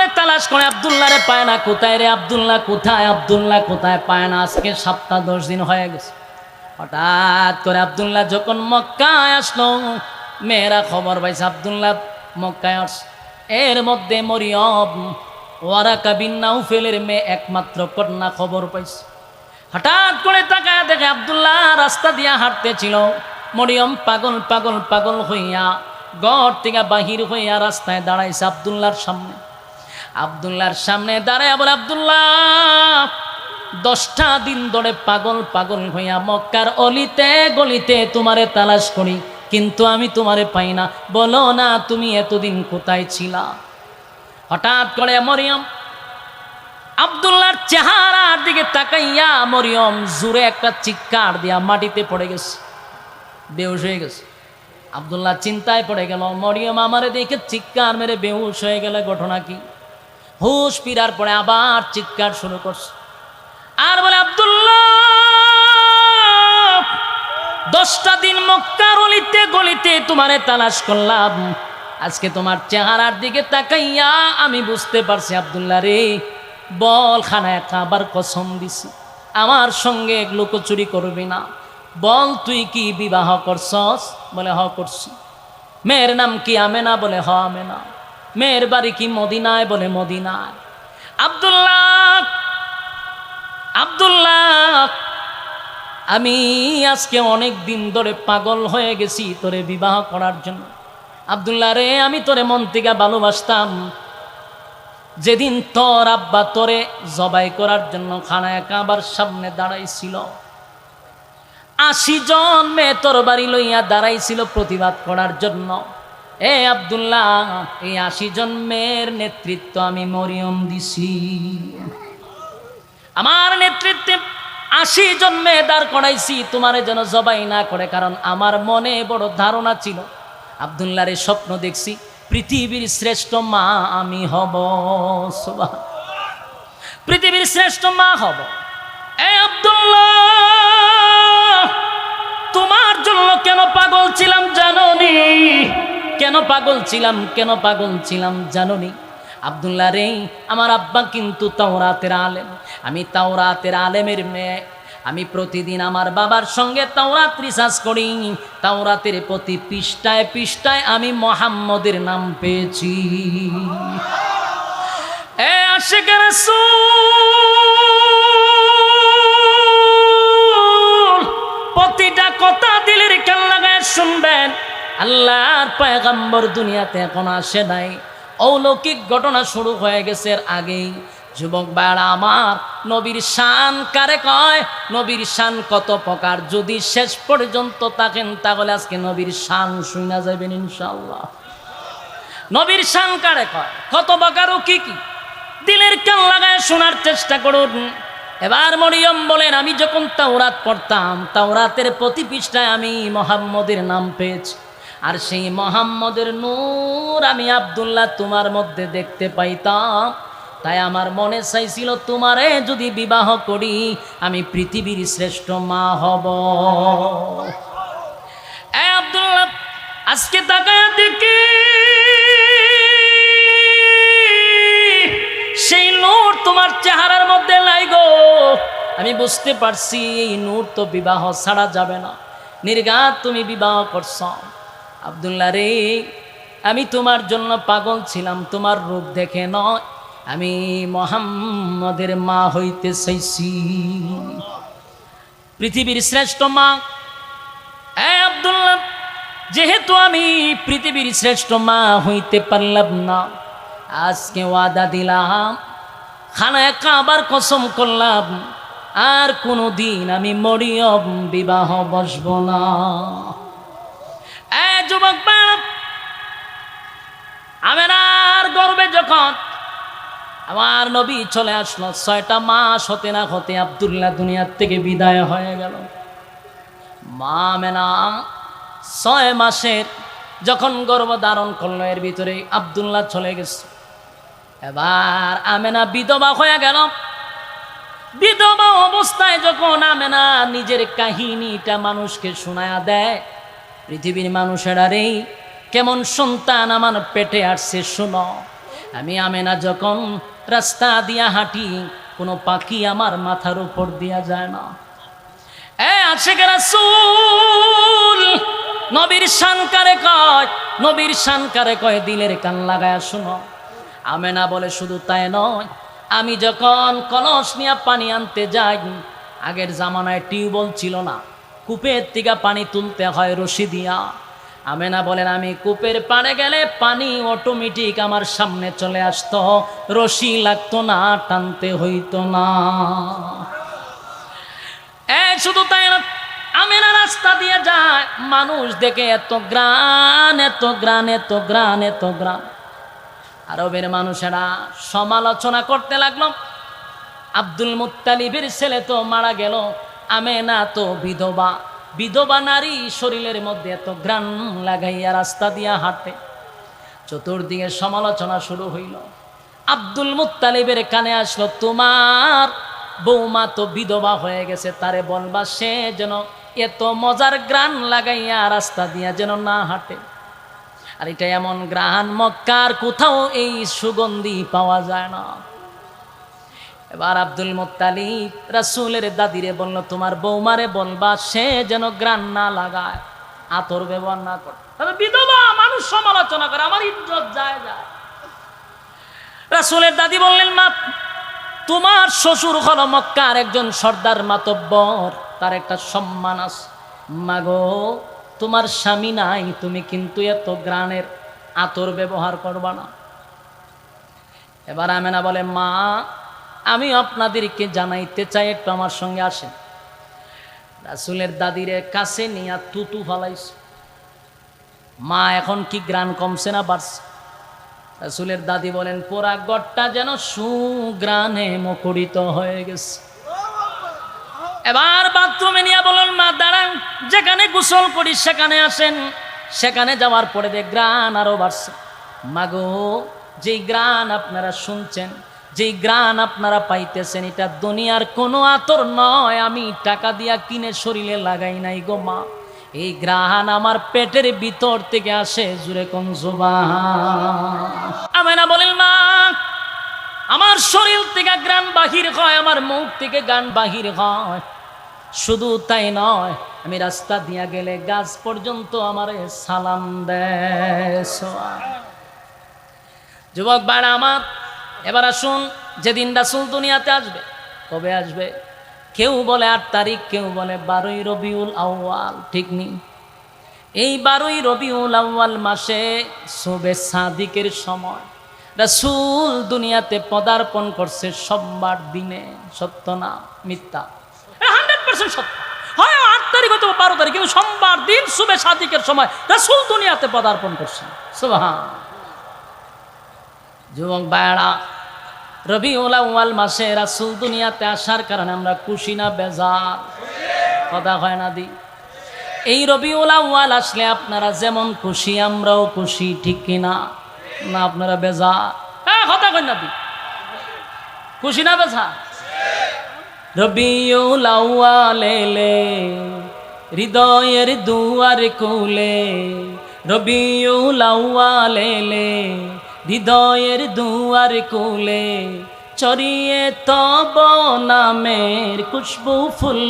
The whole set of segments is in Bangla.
আবদুল্লাহরে তালাশ করে, আবদুল্লাহরে পায় না, কোথায় রে আবদুল্লাহ? কোথায় আবদুল্লাহ? কোথায় পায় না? আজকে সপ্তাহ দশ দিন হয়ে গেছে। হঠাৎ করে আবদুল্লাহ যখন মক্কায় আসলো, মেয়েরা খবর পাইছে, আবদুল্লাহ মক্কায় আস। এর মধ্যে মরিয়ম, ওয়ারাকা বিন নাউফেলের মেয়ে একমাত্র কন্যা খবর পাইছে। হঠাৎ করে তাকায় দেখে আবদুল্লাহ রাস্তা দিয়া হাঁটতেছিল। মরিয়ম পাগল পাগল পাগল হইয়া গড় থেকে বাহির হইয়া রাস্তায় দাঁড়াইছে আবদুল্লাহর সামনে। আবদুল্লাহর সামনে দাঁড়ায় বলে, আবদুল্লাহ, দশটা দিন ধরে পাগল পাগল হইয়া মক্কার অলিতে গলিতে তোমারে তালাশ করি, কিন্তু আমি তোমারে পাই না। বলো না, তুমি এতদিন কোথায় ছিলা? হঠাৎ করে মরিয়ম, আবদুল্লাহর চেহারার দিকে তাকাইয়া মরিয়ম জুড়ে একটা চিৎকার দিয়া মাটিতে পড়ে গেছে বেউস হয়ে গেছে। আবদুল্লাহ চিন্তায় পড়ে গেল, মরিয়ম, আমারে দেখে চিৎকার মেরে বেহুশ হয়ে গেলে ঘটনা কি? হুশ ফিরার পরে আবার চিৎকার শুরু করছে। আর বলে, আবদুল্লাহ, দশটা দিন মক্কার অলিতে গলিতে তোমারে তালাশ করলাম। আজকে তোমার চেহারার দিকে তাকাইয়া আমি বুঝতে পারছি, আবদুল্লাহ রে, বল খানায় খাবার কসম দিছি। আমার সঙ্গে লুকোচুরি করবি না। বল, তুই কি বিবাহ করছস? বলে, হ, করছি। মেয়ের নাম কি আমেনা? বলে, হ, আমেনা। মেয়ের বাড়ি কি মদিনায় বলে মদিনায়? আবদুল্লাহ আবদুল্লাহ, আমি আজকে অনেক দিন ধরে পাগল হয়ে গেছি তোরে বিবাহ করার জন্য। আবদুল্লাহ রে, আমি তোরে মন থেকে ভালোবাসতাম। যেদিন তোর আব্বা তোরে জবাই করার জন্য খানায় কাবার সামনে দাঁড়াইছিল, আশি জন মেয়ে তোর বাড়ি লইয়া দাঁড়াইছিল প্রতিবাদ করার জন্য। এ আবদুল্লাহ, এই আশি জন মেয়ের নেতৃত্ব আমি মরিয়ম দিছি। আমার নেতৃত্বে আশি জন মেয়ে দাঁড় করাইছি, তোমার যেন জবাই না করে, কারণ আমার মনে বড় ধারণা ছিল, আবদুল্লাহর স্বপ্ন দেখছি, পৃথিবীর শ্রেষ্ঠ মা আমি হব। পৃথিবীর শ্রেষ্ঠ মা হব। এ আব্দুল্লাহ, তোমার জন্য কেন পাগল ছিলাম জাননি? কেন পাগল ছিলাম, কেন পাগল ছিলাম জাননি। আবদুল্লাহ রে, আমার আব্বা কিন্তু তাওরাতের আলেম। আমি তাওরাতের আলেমের মেয়ে। আমি প্রতিদিন আমার বাবার সঙ্গে তাওরাত রিসার্চ করি। তাওরাতের প্রতি পৃষ্ঠায় পৃষ্ঠায় আমি মোহাম্মদের নাম পেয়েছি। এ আশেকের রাসূল! আল্লাহর পয়গাম্বর দুনিয়াতে এখন আসে নাই। অলৌকিক ঘটনা শুরু হয়ে গেছে এর আগেই। যুবক বাড়া আমার নবীর শান কারে কয়? নবীর শান কত প্রকার? যদি শেষ পর্যন্ত থাকেন, তাহলে আজকে নবীর শান শুনা যাবেন ইনশাল্লাহ নবীর শান কারে কয়? কত প্রকার ও কি কি? দিলের কান লাগায় শোনার চেষ্টা করুন। এবার মরিয়ম বলেন, আমি যখন তাওরাত পড়তাম, তাওরাতের প্রতি পৃষ্ঠায় আমি মোহাম্মদের নাম পেয়েছি। আর সেই মোহাম্মদের নূর আমি আব্দুল্লাহ তোমার মধ্যে দেখতে পাইতাম। তাই আমার মনে চাইছিল তোমারে যদি বিবাহ করি, আমি পৃথিবীর শ্রেষ্ঠ মা হব। আব্দুল্লাহ, আজকে তাকায় দেখি, সেই নূর তোমার চেহারার মধ্যে নাই গো। আমি বুঝতে পারছি, এই নূর তো বিবাহ ছাড়া যাবে না। নির্গাত তুমি বিবাহ করছ। আবদুল্লাহ রে, আমি তোমার জন্য পাগল ছিলাম, তোমার রূপ দেখে নয়। আমি মোহাম্মদের মা হইতে চাইছি। পৃথিবীর শ্রেষ্ঠ মা এ আবদুল্লাহ, যেহেতু আমি পৃথিবীর শ্রেষ্ঠ মা হইতে পারলাম না, আজকে ওয়াদা দিলাম, খানায় কাবার কসম করলাম, আর কোনো দিন আমি মরিয়ম, বিবাহ বসব না। যুবক বাপ গর্বে যখন আমার নবী চলে আসলো, ছয়টা মাস হতে না হতে আবদুল্লাহ দুনিয়ার থেকে বিদায় হয়ে গেল। মা মেনা ছয় মাসের যখন গর্ভ ধারণ করল, এর ভিতরে আবদুল্লাহ চলে গেছে। এবার আমেনা বিধবা হয়ে গেল। বিধবা অবস্থায় যখন আমেনা নিজের কাহিনীটা মানুষকে শোনায়া দেয় পৃথিবীর মানুষেরা রে কেমন সন্তান আমার পেটে আসছে, শুনো। আমি আমেনা যখন রাস্তা দিয়া হাঁটি, কোনো পাখি আমার মাথার উপর দিয়া যায় না। এ আশেখ রাসূল, নবীর শানকারে কয়? নবীর শানকারে কয়? দিলের কান লাগায় শুনো। আমেনা বলে, শুধু তাই নয়, আমি যখন কলস নিয়ে পানি আনতে যাই, আগের জামানায় টিউবওয়েল ছিল না কূপের থেকে পানি তুলতে হয় রশি দিয়া। আমেনা বলেন, আমি কূপের পাড়ে গেলে পানি অটোমেটিক আমার সামনে চলে আসতো। রশি লাগতো না, টানতে হইতো না। শুধু তাই না, আমেনা রাস্তা দিয়ে যায়, মানুষ দেখে এত গ্রান এত গ্রান এত গ্রান এত গ্রান। আরবের মানুষেরা সমালোচনা করতে লাগল, আব্দুল মুত্তালিবের ছেলে তো মারা গেল আমেনা তো বিধবা। বিধবা নারী শরীরের মধ্যে এত গ্রান লাগাইয়া রাস্তা দিয়া হাঁটে। চতুর্দিকে সমালোচনা শুরু হইল। আব্দুল মুত্তালিবের কানে আসলো, তোমার বৌমা তো বিধবা হয়ে গেছে, তারে বলবা সে যেন এত মজার গ্রান লাগাইয়া রাস্তা দিয়া যেন না হাঁটে। আর এটা এমন গ্রাহান মক্কার কোথাও এই সুগন্ধি পাওয়া যায় না। এবার আব্দুল মোত্তালিব রাসুলের দাদিরে বলল, তোমার বৌমারে বলবা, সে যেন গ্রান না লাগায়, আতর ব্যবহার না করে। তবে বিধবা মানুষ সমালোচনা করে, আমার ইজ্জত যায় যায়। রাসুলের দাদি বললেন, মা, তোমার শ্বশুর হল মক্কার একজন সর্দার মাতব্বর, তার একটা সম্মান আছে। মাগো, তোমার স্বামী নাই, তুমি কিন্তু এত গ্রানের আতর ব্যবহার করবা না। এবার আমেনা বলে, মা আমি আপনাদেরকে জানাইতে চাই, একটু আমার সঙ্গে আসেন। রাসুলের দাদিরে কাছে নিয়ে তুতু ফালাইছে। মা এখন কি গ্রান কমছে না বাড়ছে? রাসুলের দাদি বলেন, পোড়া গড়টা যেন সুগ্রানে মুখরিত হয়ে গেছে। এবার বাথরুমে নিয়ে বলুন, মা, দাঁড়ান। যেখানে গোসল করি, সেখানে আসেন। সেখানে যাওয়ার পরে দেখ গ্রান আরও বাড়ছে। মাগো, যেই গ্রান আপনারা শুনছেন যেই গ্রান আপনারা পাইতেছেন, এটা দুনিয়ার কোনো আতর নয়। আমি টাকা দিয়া কিনে শরীরে লাগাই নাই গো মা। এই গ্রাহান আমার পেটের ভিতর থেকে আসে জুড়ে কোন আমি না বলেন মা, আমার শরীর থেকে গ্রান বাহির হয়, আমার মুখ থেকে গান বাহির হয়। শুধু তাই নয়, আমি রাস্তা দিয়া গেলে গাছ পর্যন্ত আমারে সালাম দেয় যুবক বাড়া আমার এবার আসুন, যেদিন রাসুল দুনিয়াতে আসবে, কবে আসবে? কেউ বলে আট তারিখ, কেউ বলে বারোই রবিউল আউয়াল, ঠিক নেই এই বারোই রবিউল আউয়াল মাসে শুভে সাদিকের সময়। রাসুল দুনিয়াতে পদার্পণ করছে সোমবার দিনে, সত্য না মিথ্যা? হান্ড্রেড পার্সেন্ট সত্য। হয় আট তারিখ হয়তো বারো তারিখ, কিন্তু সোমবার দিন শুভে সাদিকের সময় রাসুল দুনিয়াতে পদার্পণ করছে। সুবাহ যুবক বায়ড়া রবি ওয়াল মাসে রাসুল দুনিয়াতে আসার কারণে আমরা খুশি না বেজার? কথা হয় না দি। এই রবি ওয়াল আসলে আপনারা যেমন খুশি, আমরাও খুশি, ঠিক কিনা না? আপনারা বেজার? হ্যাঁ কথা কই না দি। খুশি না বেজা রবিউল আউয়ালে হৃদয়ের দুয়ার কুলে রবিউল আউয়ালে হৃদয়ের দুয়ার কুলে চরিয়ে তব নামের খুশবু ফুল।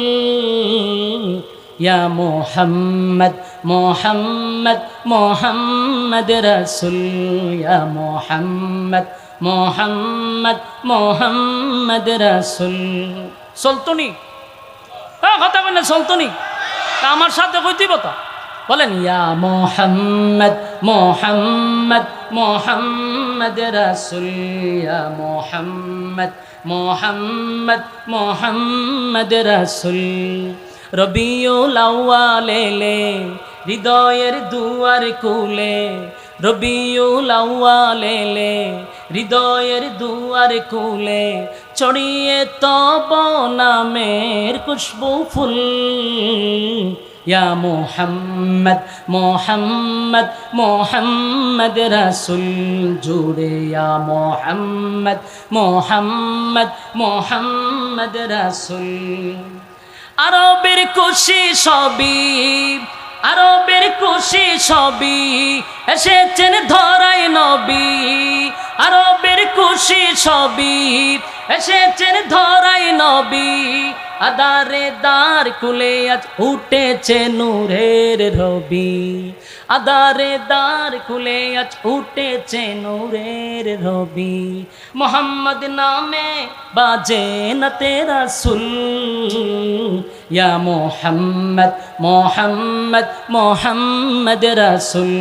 ইয়া মোহাম্মদ মোহাম্মদ মোহাম্মদ রসুল। ইয়া মোহাম্মদ মোহাম্মদ মোহাম্মদ রসুল। চলতনি হ্যাঁ কথা বলে চলতনি আমার সাথে কইতিব তা? বলেন, ইয়া মোহাম্মদ মোহাম্মদ মোহাম্মদ রসুল মোহাম্মদ মোহাম্মদ মোহাম্মদ রসুল। রবিউল আউয়ালে হৃদয়ের দুয়ার কুলে রবিউল আউয়ালে হৃদয়ের দুয়ার কুলে চড়িয়ে তব নামের খুশবু ফুল। ইয়া মোহাম্মদ মোহাম্মদ মোহাম্মদ রসুল জুড়ে ইয়া মোহাম্মদ মোহাম্মদ মোহাম্মদ রসুল। আরবের খুশি সবই আরবের খুশি সবই এসেছেন ধরাই নবী। আরবের খুশি সবই এসেছেন ধরাই নবী। আদারে দার কুলে আজ উঠেছে নূরের রবি। আদারে দার কুলে আজ উঠেছে নূরের রবি। মোহাম্মদ নামে বাজে না তেরা সুল। ইয়া মোহাম্মদ মোহাম্মদ মোহাম্মদ রসুল।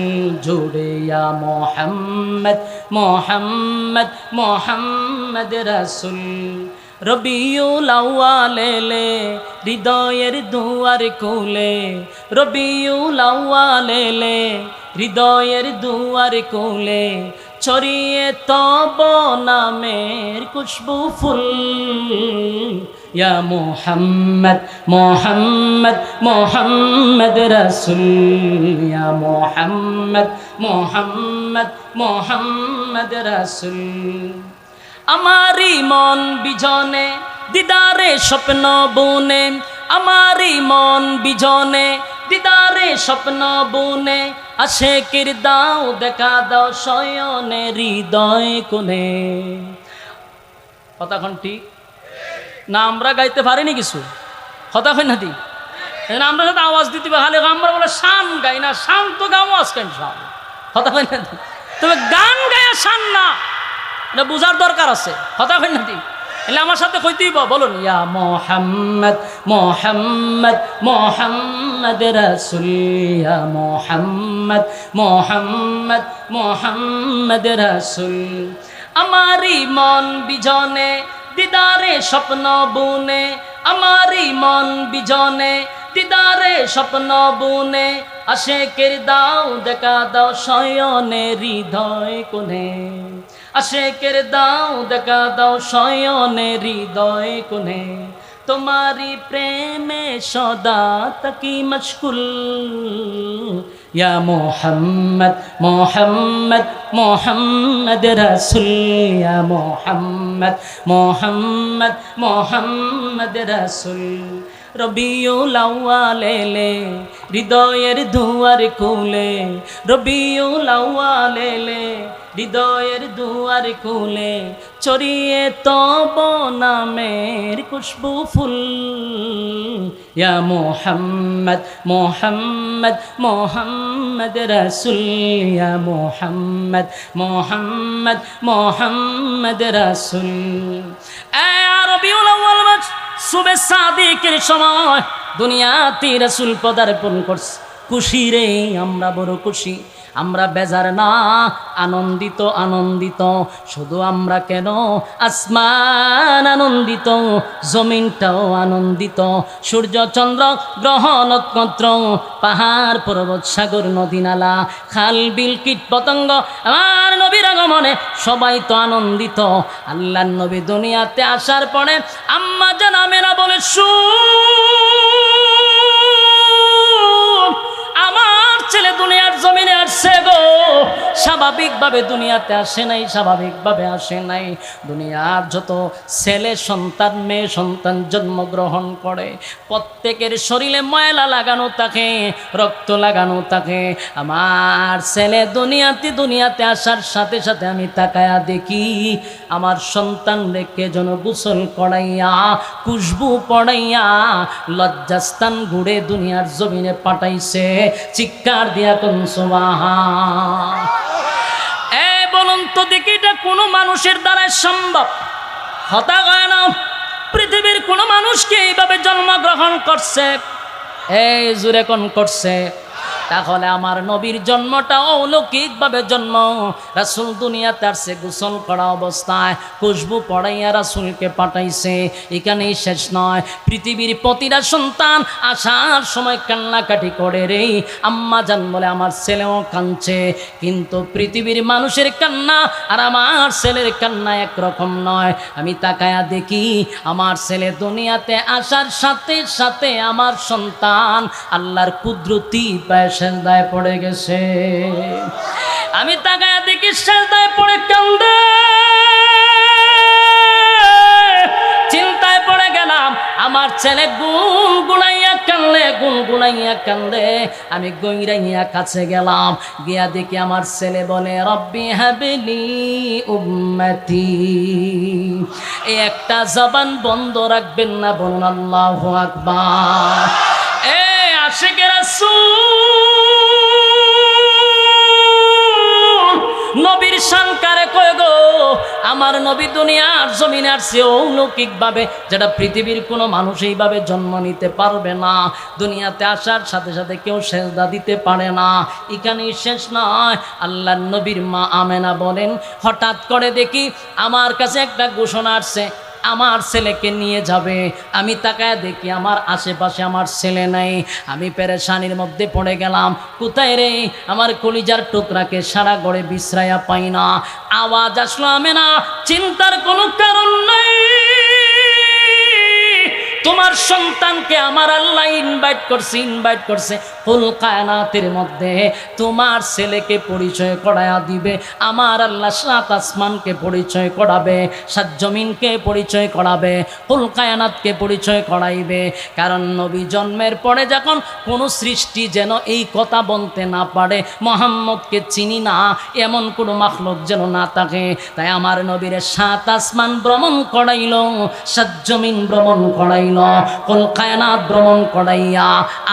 জুড়ে ইয়া মোহাম্মদ মোহাম্মদ মোহাম্মদ রসুল। রবিউল আউয়ালেলে, হৃদয়ের দুয়ার কুলে রবিউল আউয়ালেলে, হৃদয়ের দুয়ার কুলে ছড়িয়ে তব নামের খুশবু ফুল। ইয়া মোহাম্মদ মোহাম্মদ মোহাম্মদ রসুল। ইয়া মোহাম্মদ মোহাম্মদ মোহাম্মদ রসুল। আমারই মন বিজনে, দিদারে স্বপ্ন বুনে। আমারই মন বিজনে, দিদারে স্বপ্ন বুনে। আসে কির দাও, দেখা দাও শয়নে হৃদয় কোনে কথাখন ঠিক? না, আমরা গাইতে পারিনি কিছু। কথা হয় না দি আমরা সাথে আওয়াজ দিতে খালি আমরা বলে শান গাই না, শান তো গাও আজকে কথা হয় না তবে গান গায়া শান না। এটা বুঝার দরকার আছে? কথা হয় না এলে আমার সাথে কইতেই বলুন, ইয়া মোহাম্মদ মোহাম্মদ মোহাম্মদ রসুল, ইয়া মোহাম্মদ মোহাম্মদ মোহাম্মদ রসুল। আমারই মন বিজনে, দিদারে স্বপ্ন বুনে, আমারই মন বিজনে, দিদারে স্বপ্ন বুনে আসে কের দাও, দেখা দাও শয়নে হৃদয় কোনে আসে কের দাও, দেখা দাও শয়নে হৃদয় কোনে তোমারি প্রেমে সদা তকি মশকুল। ইয়া মোহাম্মদ মোহাম্মদ মোহাম্মদ রসুল। ইয়া মোহাম্মদ মোহাম্মদ মোহাম্মদ রসুল। রবিউল আউয়ালেলে হৃদয়ের দুয়ার কুলে রবিউল আউয়ালেলে হৃদয়ের দুয়ার কুলে চড়িয়ে তব নামের খুশবু ফুল। ইয়া মোহাম্মদ মোহাম্মদ মোহাম্মদ রসুল। ইয়া মোহাম্মদ মোহাম্মদ মোহাম্মদ রসুল। শুভে সাদিকের সময় দুনিয়াতে রসুল পদার্পণ করছে। খুশি রে, আমরা বড় খুশি। আমরা বেজার না, আনন্দিত আনন্দিত। শুধু আমরা কেন? আসমান আনন্দিত, জমিনটাও আনন্দিত। সূর্য, চন্দ্র, গ্রহ, নক্ষত্র, পাহাড়, পর্বত, সাগর, নদী, নালা, খাল, বিল, কীট, পতঙ্গ, আমার নবীর আগমনে সবাই তো আনন্দিত। আল্লাহ নবী দুনিয়াতে আসার পরে আম্মা জানামেরা বলে, শু আমার ছেলে দুনিয়ার জমিনে আসছে গো স্বাভাবিকভাবে দুনিয়াতে আসে নাই, স্বাভাবিকভাবে আসে নাই। দুনিয়ার যত ছেলে সন্তান, মেয়ে সন্তান জন্মগ্রহণ করে, প্রত্যেকের শরীরে ময়লা লাগানো থাকে, রক্ত লাগানো থাকে। আমার ছেলে দুনিয়াতে দুনিয়াতে আসার সাথে সাথে আমি তাকায়া দেখি, আমার সন্তান রেখে যেন গোসল করাইয়া, খুশবু পড়াইয়া লজ্জাস্থান ঘুরে দুনিয়ার জমিনে পাঠাইছে। চিৎকার দিয়া কোন সুবাহা এ, বলুন দেখি এটা কোনো মানুষের দ্বারাই সম্ভব? হতা হয় না? পৃথিবীর কোনো মানুষকে এইভাবে জন্মগ্রহণ করছে? এই জুরে করছে? তাহলে আমার নবীর জন্মটা অলৌকিকভাবে জন্ম। রাসুল দুনিয়াতে আসছে, গোসল করা অবস্থায় খুশবু পড়াইয়া রাসুলকে পাঠাইছে। এখানেই শেষ নয়। পৃথিবীর প্রতিটা সন্তান আসার সময় কান্নাকাটি করে রে। আম্মা জান বলে, আমার ছেলেও কাঁদছে। কিন্তু পৃথিবীর মানুষের কান্না আর আমার ছেলের কান্না একরকম নয়। আমি তাকায়া দেখি, আমার ছেলে দুনিয়াতে আসার সাথে সাথে আমার সন্তান আল্লাহর কুদরতি পায় সেজদায় পড়ে গেছে। আমি তাকায়া দেখি সেজদায় পড়ে কান্দে চিন্তায় পড়ে গেলাম, আমার ছেলে গুন গুনাইয়া কানলে গুনগুনাইয়া কান্দে আমি গৈরাইয়া কাছে গেলাম, গিয়া দেখি আমার ছেলে বলে, রব্বি হাবিলি উম্মতি। এই একটা জবান বন্ধ রাখবেন না, বলুন আল্লাহ আকবার। এ আশেকের নবীর শানকারে কয় গো? আমার নবী দুনিয়ার জমিন আসছে অলৌকিক ভাবে যেটা পৃথিবীর কোনো মানুষ এইভাবে জন্ম নিতে পারবে না। দুনিয়াতে আসার সাথে সাথে কেউ সেজদা দিতে পারে না। এখানেই শেষ নয়। আল্লাহ নবীর মা আমেনা বলেন, হঠাৎ করে দেখি আমার কাছে একটা ঘোষণা আসছে। আমার ছেলেকে নিয়ে যাবে। আমি তাকায় দেখি আমার আশেপাশে আমার ছেলে নাই। আমি পেরেশানির মধ্যে পড়ে গেলাম। কোথায় রে? আমার কলিজার টুকরাকে সারা গড়ে বিশ্রায়া পাই না। আওয়াজ আসলো আমি না চিন্তার কোনো কারণ নাই। তোমার সন্তানকে আমার আল্লাহ ইনভাইট করছে ইনভাইট করছে। ফুল কায়নাতের মধ্যে তোমার ছেলেকে পরিচয় করায়া দিবে, আমার আল্লাহ সাত আসমানকে পরিচয় করাবে, সাত জমিনকে পরিচয় করাবে, ফুল কায়নাতকে পরিচয় করাইবে। কারণ নবী জন্মের পরে যখন কোনো সৃষ্টি যেন এই কথা বলতে না পারে, মোহাম্মদকে চিনি না, এমন কোনো মাখলুক যেন না থাকে। তাই আমার নবীরে সাত আসমান ভ্রমণ করাইল, সাত জমিন ভ্রমণ করাইল। কলকায়নাথ ভ্রমণ করাইয়া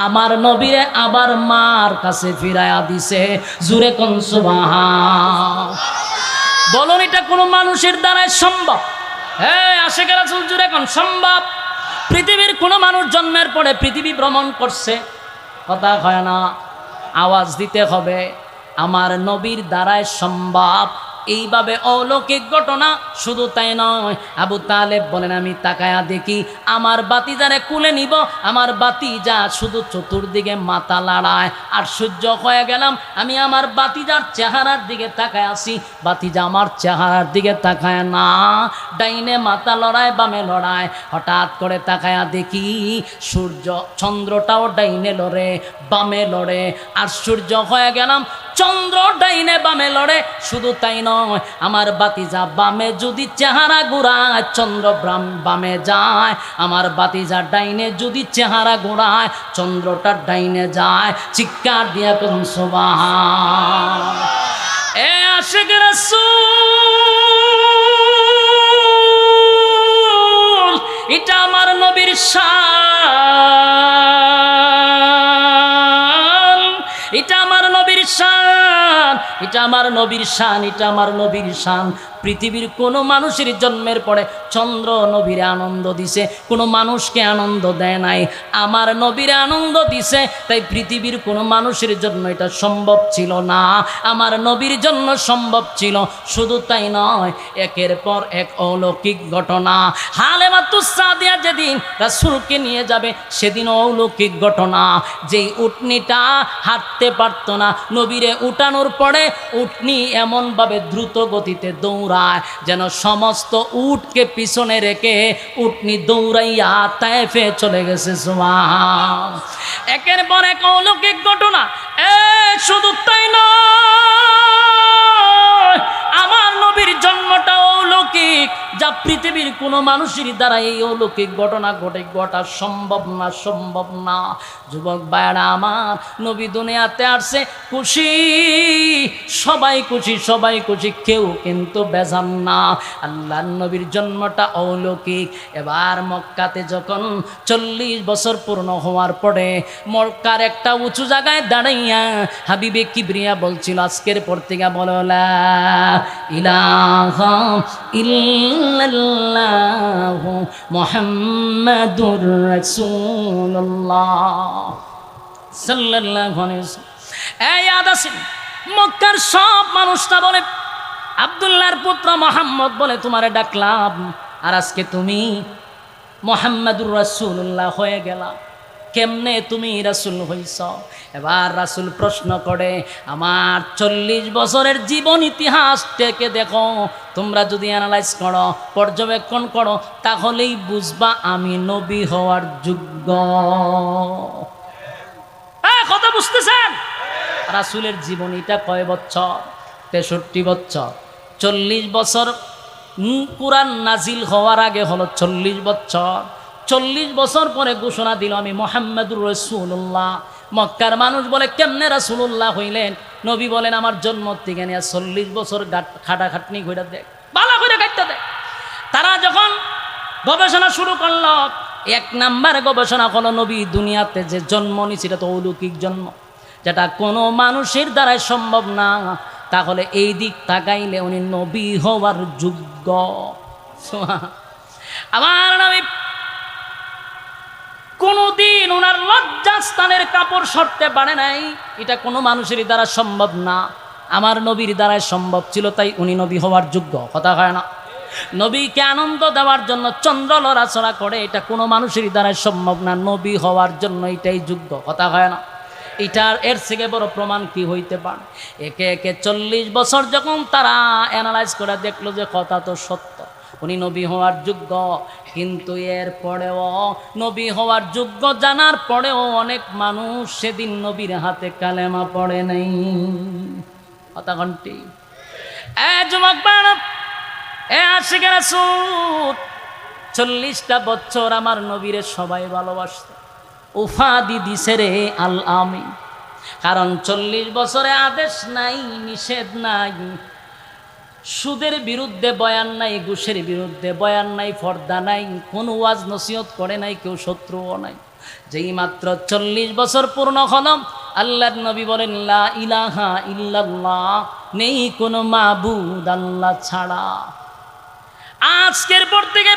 আমার নবীরে আবার মার কাছে ফিরাইয়া দিছে। জুরে কনসুবাহা বলুন, এটা কোনো মানুষের দ্বারাই সম্ভব? হ্যাঁ আশেখ রাসুল জুড়ে কোন সম্ভব? পৃথিবীর কোনো মানুষ জন্মের পরে পৃথিবী ভ্রমণ করছে। কথা হয় না, আওয়াজ দিতে হবে, আমার নবীর দ্বারাই সম্ভব। এইভাবে অলৌকিক ঘটনা শুধু তাই নয়। আবু তালেব বলেন, আমি তাকায়া দেখি, আমার বাতিজারে কুলে নিব, আমার বাতিজা শুধু চতুর্দিকে মাথা লাড়ায় আর সূর্য হয়ে গেলাম, আমি আমার বাতিজার চেহারার দিকে তাকায় আসি বাতিজা আমার চেহারার দিকে তাকায় না, ডাইনে মাথা লড়ায়, বামে লড়ায়। হঠাৎ করে তাকায়া দেখি, সূর্য চন্দ্রটাও ডাইনে লড়ে, বামে লড়ে। আর সূর্য হয়ে গেলাম চন্দ্র ডাইনে বামে লড়ে, শুধু তাই নয়, আমার বাতিজা বামে যদি চেহারা ঘুরায়, চন্দ্র বামে যায়। আমার বাতিজা ডাইনে যদি চেহারা ঘুরায়, চন্দ্রটা ডাইনে যায়। চিৎকার দিয়া আশেক রাসূল, এটা আমার নবীর শান। এটা আমার নবীর শান। এটা আমার নবীর শান এটা আমার নবীর শান। পৃথিবীর কোনো মানুষের জন্মের পরে চন্দ্র নবীরে আনন্দ দিছে, কোনো মানুষকে আনন্দ দেয় নাই। আমার নবীরে আনন্দ দিছে, তাই পৃথিবীর কোনো মানুষের জন্য এটা সম্ভব ছিল না। আমার নবীর জন্য সম্ভব ছিল, শুধু তাই নয়, একের পর এক অলৌকিক ঘটনা। হালে মাতুসাদিয়া যেদিন রাসুলকে নিয়ে যাবে, সেদিন অলৌকিক ঘটনা। যেই উটনিটা হাঁটতে পারতো না, নবীরে উঠানোর পরে উটনি এমনভাবে দ্রুত গতিতে দৌড়ায়, যেন সমস্ত উটকে পিছনে রেখে উটনি দৌড়াইয়া তায়েফে চলে গেছে একের পর এক অলৌকিক ঘটনা। এ, শুধু তাই না আমার নবীর জন্মটা অলৌকিক, যা পৃথিবীর কোনো মানুষের দ্বারা এই অলৌকিক ঘটনা ঘটে, ঘটা সম্ভব না সম্ভব না। যুবক বায়রা আমার, নবী দুনিয়াতে আসছে, খুশি, সবাই খুশি সবাই খুশি, কেউ কিন্তু বেজান না। আল্লাহ নবীর জন্মটা অলৌকিক। এবার মক্কাতে যখন চল্লিশ বছর পূর্ণ হওয়ার পরে মক্কার একটা উঁচু জায়গায় দাঁড়াইয়া হাবিবে কিবরিয়া বলছিল, আজকের পর থেকে বলো, লা মক্কার সব মানুষটা বলে, আব্দুল্লাহর পুত্র মোহাম্মদ বলে, তোমারে ডাকলাম, আর আজকে তুমি মোহাম্মদুর রাসূলুল্লাহ হয়ে গেলা। কেমনে তুমি রাসূল হইছ? এবার রাসূল প্রশ্ন করে আমার চল্লিশ বছরের জীবন ইতিহাস থেকে দেখো তোমরা যদি অ্যানালাইজ করো পর্যবেক্ষণ করো তাহলেই বুঝবা আমি নবী হওয়ার যোগ্য। কথা বুঝতেছেন? রাসুলের জীবনীটা কয় বছর? তেষট্টি বছর। চল্লিশ বছর উম, কোরআন নাজিল হওয়ার আগে হলো চল্লিশ বছর। চল্লিশ বছর পরে ঘোষণা দিল আমি মোহাম্মদুর রসুল্লাহ। মক্কার মানুষ বলে, কেমনে রাসুল্লাহ হইলেন? নবী বলেন, আমার জন্ম থেকে নিয়ে চল্লিশ বছর খাটাখাটনি ঘুরে দেখ বালা করে কাটতে দেখ। তারা যখন গবেষণা শুরু করল, এক নাম্বার গবেষণা হলো, নবী, দুনিয়াতে যে জন্ম নিছিল তো অলৌকিক জন্ম। যেটা কোনো মানুষের দ্বারাই সম্ভব না। তাহলে এই দিক তাকাইলে উনি নবী হওয়ার যোগ্য। আমার নবী কোনোদিন ওনার লজ্জাস্থানের কাপড় সরতে পারে নাই। এটা কোনো মানুষের দ্বারা সম্ভব না। আমার নবীর দ্বারাই সম্ভব ছিল, তাই উনি নবী হওয়ার যোগ্য, কথা হয় না। নবীকে আনন্দ দেওয়ার জন্য চন্দ্র লড়াচড়া করে, এটা কোনো মানুষের দ্বারাই সম্ভব না। নবী হওয়ার জন্য এটাই যোগ্য, কথা হয় না। এটার এর থেকে বড় প্রমাণ কি হইতে পারে? একে একে চল্লিশ বছর যখন তারা অ্যানালাইজ করে দেখল যে কথা তো সত্য, উনি নবী হওয়ার যোগ্য। কিন্তু এর পরেও নবী হওয়ার যোগ্য জানার পরেও অনেক মানুষ সেদিন নবীর হাতে কালেমা পড়ে নাই। কথা ঘন্টি এ যুবক এ আশিকের সুট চল্লিশটা বছর আমার নবীরে সবাই ভালোবাসত। উফাদি দিছে রে আল আমি কারণ চল্লিশ বছরে আদেশ নাই, নিষেধ নাই সুদের বিরুদ্ধে বয়ান নাই, ঘুষের বিরুদ্ধে বয়ান নাই, ফর্দা নাই, কোন ওয়াজ নসিহত করে নাই, কেউ শত্রুও নাই। যেই মাত্র চল্লিশ বছর পূর্ণ হলাম, আল্লাহর নবী বলেন ইলাহা ইল্লাল্লাহ, নেই কোনো মাবুদ আল্লাহ ছাড়া। আজকের পর থেকে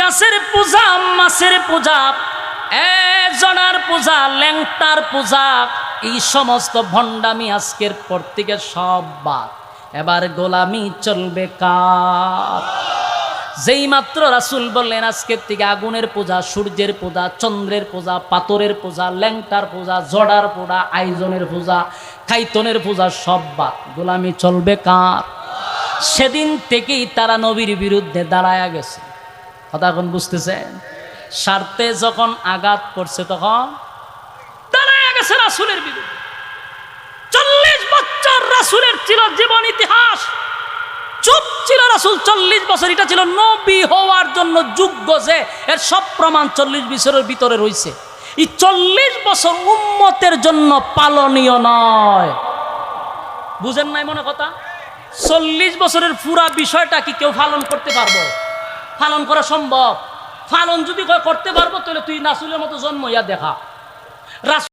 গাছের পূজা, মাছের পূজা জনার পূজা, ল্যাংটার পূজা, এই সমস্ত ভণ্ডামি আজকের পর থেকে সব বাদ। এবার গোলামি চলবে কার? যেই মাত্র রাসুল বললেন, আজকের থেকে আগুনের পূজা, সূর্যের পূজা, চন্দ্রের পূজা, পাথরের পূজা, ল্যাংটার পূজা, জড়ার পূজা আয়োজনের পূজা, খাইতনের পূজা, সব বাদ। গোলামি চলবে কার? সেদিন থেকেই তারা নবীর বিরুদ্ধে দাঁড়ায়া গেছে। কথা এখন বুঝতেছেন? স্বার্থে যখন আঘাত করছে তখন দাঁড়ায়া গেছে রাসুলের বিরুদ্ধে। চল্লিশ বছর রাসুলের ছিল জীবন ইতিহাস। চুপ ছিল রাসুল চল্লিশ বছর, এটা ছিল নবী হওয়ার জন্য যোগ্য যে এর সব প্রমাণ চল্লিশ বছরের ভিতরে রয়েছে। এই চল্লিশ বছর উম্মতের জন্য পালনীয় নয়। বুঝেন নাই মনে কথা? চল্লিশ বছরের পুরা বিষয়টা কি কেউ পালন করতে পারব? পালন করা সম্ভব? পালন যদি করতে পারব, তাহলে তুই নাসুলের মতো জন্ম ইয়া দেখা। রাসূল